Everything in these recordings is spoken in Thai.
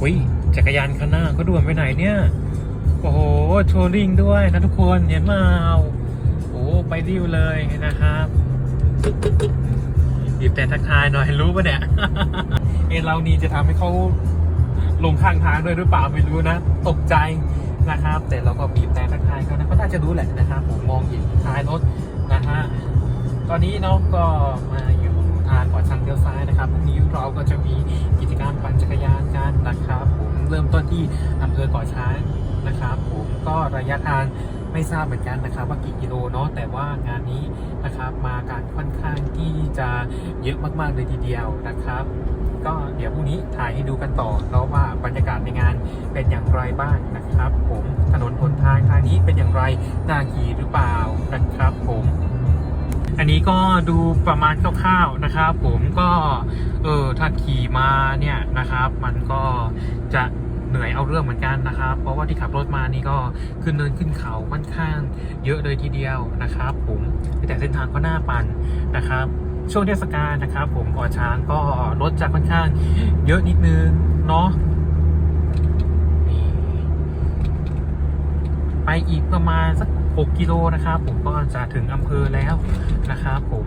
อุ้ยจักรยานคันหน้าเขาด่วนไปไหนเนี่ย โอ้โหโชว์ริงด้วยนะทุกคนเห็นมาโอ้ไปริ้วเลยนะครับบีบแต่ทักทายหน่อยรู้ปะเนี่ยเอเรานี่จะทำให้เขาลงข้างทางด้วยหรือเปล่าไม่รู้นะ ตกใจนะครับ แต่เราก็บีบแต่ทักทายเขานะเขาน่าจะรู้แหละนะครับผมมองเห็นท้ายรถนะฮะตอนนี้น้องก็มาอยู่ ทางก่อนทางเลี้ยวซ้ายนะครับพรุ่งนี้เราก็จะมีกิจกรรมปั่นจักรยานกันนะครับผมเริ่มต้นที่อำเภอก่อช้างนะครับผมก็ระยะทางไม่ทราบเหมือนกันนะครับ ว่ากี่กิโลเนาะแต่ว่างานนี้นะครับมาการค่อนข้างที่จะเยอะมากๆเลยทีเดียวนะครับ ก็เดี๋ยวพรุ่งนี้ถ่ายให้ดูกันต่อเนาะว่าบรรยากาศในงานเป็นอย่างไรบ้างนะครับ ผมถนนหนทางทางนี้เป็นอย่างไรน่าขี่หรือเปล่านะครับ อันนี้ก็ดูประมาณคร่าวๆนะครับ ผมก็เออถ้าขี่มาเนี่ยนะครับ มันก็จะเหนื่อยเอาเรื่องเหมือนกันนะครับ เพราะว่าที่ขับรถมานี่ก็ขึ้นเนินขึ้นเขาค่อนข้างเยอะเลยทีเดียวนะครับ ผมแต่เส้นทางก็น่าปั่นนะครับ ช่วงเทศกาลนะครับ ผมก่อช้างก็รถจะค่อนข้างเยอะนิดนึงเนาะ ไปอีกประมาณสัก 6 กิโลนะครับ ผมก็จะถึงอำเภอแล้วนะครับผม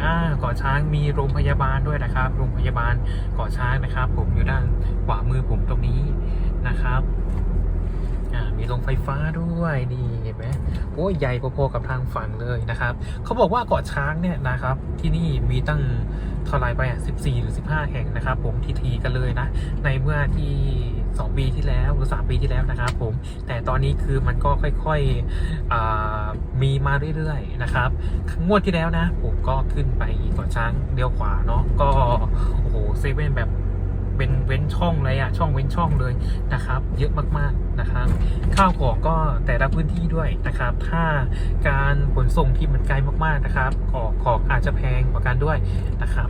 อ่าก่อช้างมีโรงพยาบาลด้วยนะครับ โรงพยาบาลเกาะช้างนะครับ ผมอยู่ด้านขวามือผมตรงนี้นะครับ มีโรงไฟฟ้าด้วยนี่เห็นไหมโอ้ยใหญ่พอๆกับทางฝั่งเลยนะครับเขาบอกว่าเกาะช้างเนี่ยนะครับ ที่นี่มีตั้งเท่าไรไปอะ14 หรือ 15 แห่งนะครับ ผมทีทีๆกันเลยนะ ในเมื่อที่2ปีที่แล้วหรือ 3 ปีที่แล้วนะครับผมแต่ตอนนี้คือมันก็ค่อยๆมีมาเรื่อยๆนะครับงวดที่แล้วนะ ผมก็ขึ้นไปเกาะช้างเลี้ยวขวาเนาะก็โอ้โหเซเว่นแบบ เป็นเว้นช่องเลยอะช่องเว้นช่องเลยนะครับ เยอะมากๆนะครับข้าวของก็แต่ละพื้นที่ด้วยนะครับ ถ้าการขนส่งที่มันไกลมากๆนะครับของของอาจจะแพงกว่ากันด้วยนะครับ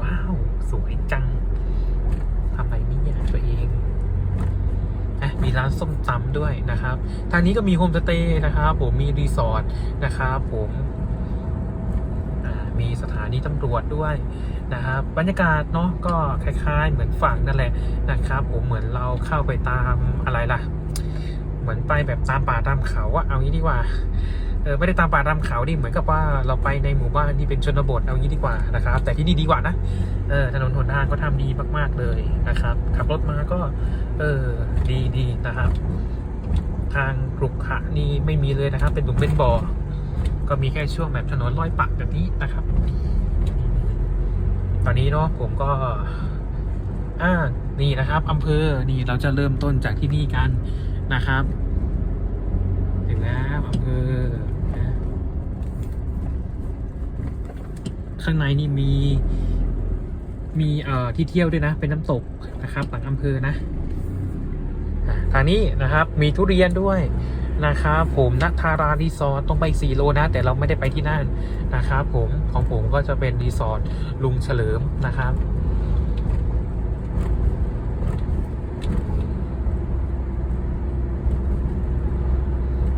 ว้าว สวยจังทำอะไรนี่เนี่ยตัวเองนะมีร้านส้มตำด้วยนะครับทางนี้ก็มีโฮมสเตย์นะครับผมมีรีสอร์ทนะครับผมมีสถานีตำรวจด้วย นะครับบรรยากาศเนาะก็คล้ายๆ เหมือนฝั่งนั่นแหละนะครับผมเหมือนเราเข้าไปตามอะไรล่ะ เหมือนไปแบบตามป่าตามเขาอะเอางี้ดีกว่าเออไม่ได้ตามป่าตามเขาดิเหมือนกับว่าเราไปในหมู่บ้านที่เป็นชนบทเอางี้ดีกว่านะครับ แต่ที่นี่ดีกว่านะเออถนนหนทางก็ทำดีมาก ๆเลยนะครับ ขับรถมาก็เออดีดีนะครับ ทางกรุขะนี่ไม่มีเลยนะครับ เป็นหลุมเป็นบ่อก็มีแค่ช่วงแบบถนนลอยปักแบบนี้นะครับ ตอนนี้เนาะผมก็ อ่า นี่นะครับอำเภอ นี่เราจะเริ่มต้นจากที่นี่กันนะครับ ถึงแล้วอำเภอ ข้างในนี่มี มีเอ่อที่เที่ยวด้วยนะ เป็นน้ำตกนะครับ หลังอำเภอนะทางนี้นะครับ มีทุเรียนด้วย นะครับผมนัทารารีสอร์ตตรงไปสี่โลนะ แต่เราไม่ได้ไปที่นั่นนะครับผมของผมก็จะเป็นรีสอร์ทลุงเฉลิมนะครับ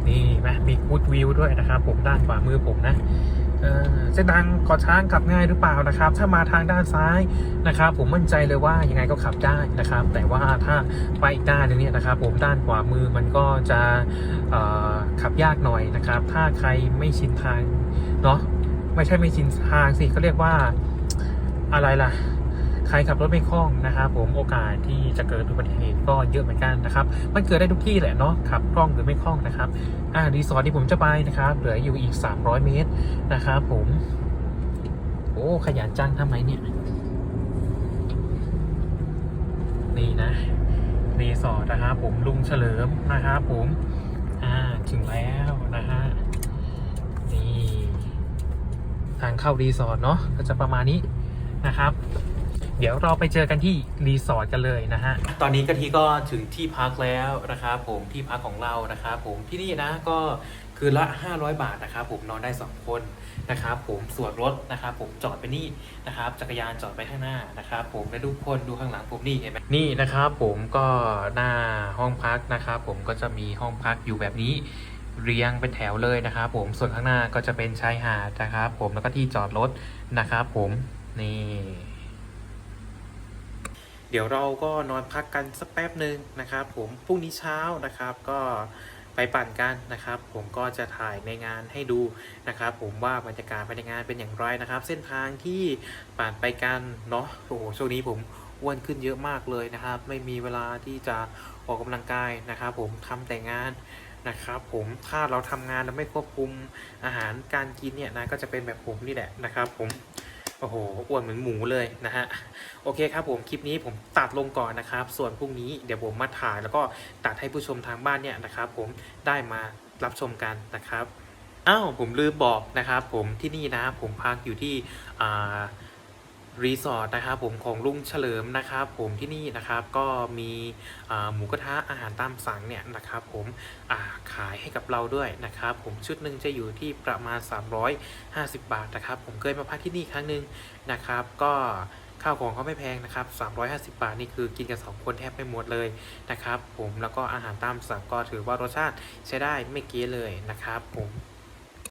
นี่นะมีกูดวิวด้วยนะครับผมด้านขวามือผมนะ เส้นทางก่อช้างขับง่ายหรือเปล่านะครับ ถ้ามาทางด้านซ้ายนะครับ ผมมั่นใจเลยว่ายังไงก็ขับได้นะครับ แต่ว่าถ้าไปอีกด้านนึงเนี่ยนะครับ ผมด้านขวามือมันก็จะขับยากหน่อยนะครับ ถ้าใครไม่ชินทางเนาะไม่ใช่ไม่ชินทางสิเขาเรียกว่าอะไรล่ะ ใครขับรถไม่คล่องนะครับผมโอกาสที่จะเกิดอุบัติเหตุก็เยอะเหมือนกันนะครับ มันเกิดได้ทุกที่แหละเนาะขับคล่องหรือไม่คล่องนะครับอ่ารีสอร์ทที่ผมจะไปนะครับเหลืออยู่อีก 300 เมตรนะครับผมโอ้ขยันจังทำไมเนี่ยนี่นะรีสอร์ทนะครับผมลุงเฉลิมนะครับผมอ่าถึงแล้วนะฮะนี่ทางเข้ารีสอร์ทเนาะก็จะประมาณนี้นะครับ เดี๋ยวเราไปเจอกันที่รีสอร์ทกันเลยนะฮะ ตอนนี้กะทิก็ถึงที่พักแล้วนะครับผมที่พักของเรานะครับผมที่นี่นะก็คือละ 500 บาทนะครับผมนอนได้ 2 คนนะครับผมส่วนรถนะครับผมจอดไปนี่นะครับจักรยานจอดไปข้างหน้านะครับผมและทุกคนดูข้างหลังผมนี่เห็นไหมนี่นะครับผมก็หน้าห้องพักนะครับผมก็จะมีห้องพักอยู่แบบนี้เรียงเป็นแถวเลยนะครับผมส่วนข้างหน้าก็จะเป็นชายหาดนะครับผมแล้วก็ที่จอดรถนะครับผมนี่ เดี๋ยวเราก็นอนพักกันสักแป๊บหนึ่งนะครับ ผมพรุ่งนี้เช้านะครับก็ไปปั่นกันนะครับ ผมก็จะถ่ายในงานให้ดูนะครับ ผมว่าบรรยากาศภายในงานเป็นอย่างไรนะครับ เส้นทางที่ปั่นไปกันเนาะโอ้โหช่วงนี้ผมอ้วนขึ้นเยอะมากเลยนะครับ ไม่มีเวลาที่จะออกกำลังกายนะครับ ผมทำแต่งานนะครับผมถ้าเราทำงานแล้วไม่ควบคุมอาหารการกินเนี่ยนะก็จะเป็นแบบผมนี่แหละนะครับ ผม โอ้โหอ้วนเหมือนหมูเลยนะฮะโอเคครับผมคลิปนี้ผมตัดลงก่อนนะครับ ส่วนพรุ่งนี้เดี๋ยวผมมาถ่ายแล้วก็ตัดให้ผู้ชมทางบ้านเนี่ยนะครับ ผมได้มารับชมกันนะครับอ้าวผมลืมบอกนะครับ ผมที่นี่นะผมพักอยู่ที่อ่า รีสอร์ทนะครับผมของลุงเฉลิมนะครับผมที่นี่นะครับก็มีหมูกระทะอาหารตามสั่งเนี่ยนะครับผมาขายให้กับเราด้วยนะครับผมชุดหนึ่งจะอยู่ที่ประมาณ 350 บาทนะครับผมเคยมาพักที่นี่ครั้งหนึ่งนะครับ ก็ข้าวของเขาไม่แพงนะครับ 350 บาทนี่คือกินกันสองคนแทบไม่หมดเลยนะครับผมแล้วก็อาหารตามสั่งก็ถือว่ารสชาติใช้ได้ไม่เกี้เลยนะครับผม